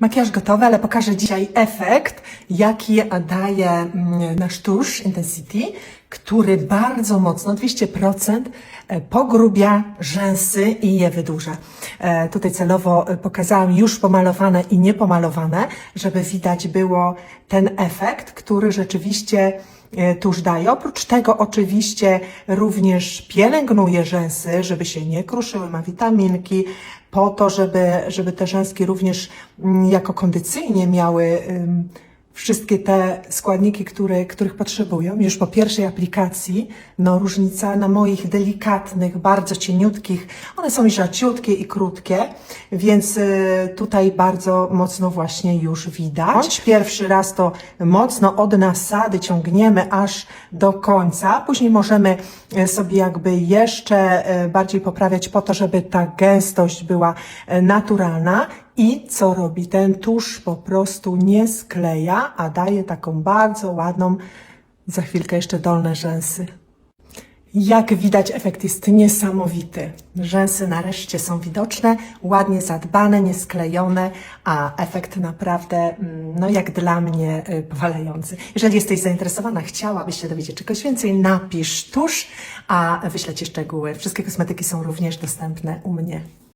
Makijaż gotowy, ale pokażę dzisiaj efekt, jaki daje mm, nasz tusz Intensity, który bardzo mocno, 200% e, pogrubia rzęsy i je wydłuża. E, Tutaj celowo e, pokazałam już pomalowane i niepomalowane, żeby widać było ten efekt, który rzeczywiście tuż daje. Oprócz tego oczywiście również pielęgnuje rzęsy, żeby się nie kruszyły, ma witaminki, po to, żeby, żeby te rzęski również mm, jako kondycyjnie miały wszystkie te składniki, które, których potrzebują. Już po pierwszej aplikacji, no różnica na moich delikatnych, bardzo cieniutkich, one są i rzadziutkie i krótkie, więc y, tutaj bardzo mocno właśnie już widać. Pierwszy raz to mocno od nasady ciągniemy aż do końca, później możemy y, sobie jakby jeszcze y, bardziej poprawiać po to, żeby ta gęstość była naturalna i co robi ten tusz? Po prostu nie skleja, a daje taką bardzo ładną, za chwilkę jeszcze dolne rzęsy. Jak widać, efekt jest niesamowity. Rzęsy nareszcie są widoczne, ładnie zadbane, niesklejone, a efekt naprawdę, mm, no jak dla mnie, y, powalający. Jeżeli jesteś zainteresowana, chciałabyś się dowiedzieć czegoś więcej, napisz tuż, a wyślę Ci szczegóły. Wszystkie kosmetyki są również dostępne u mnie.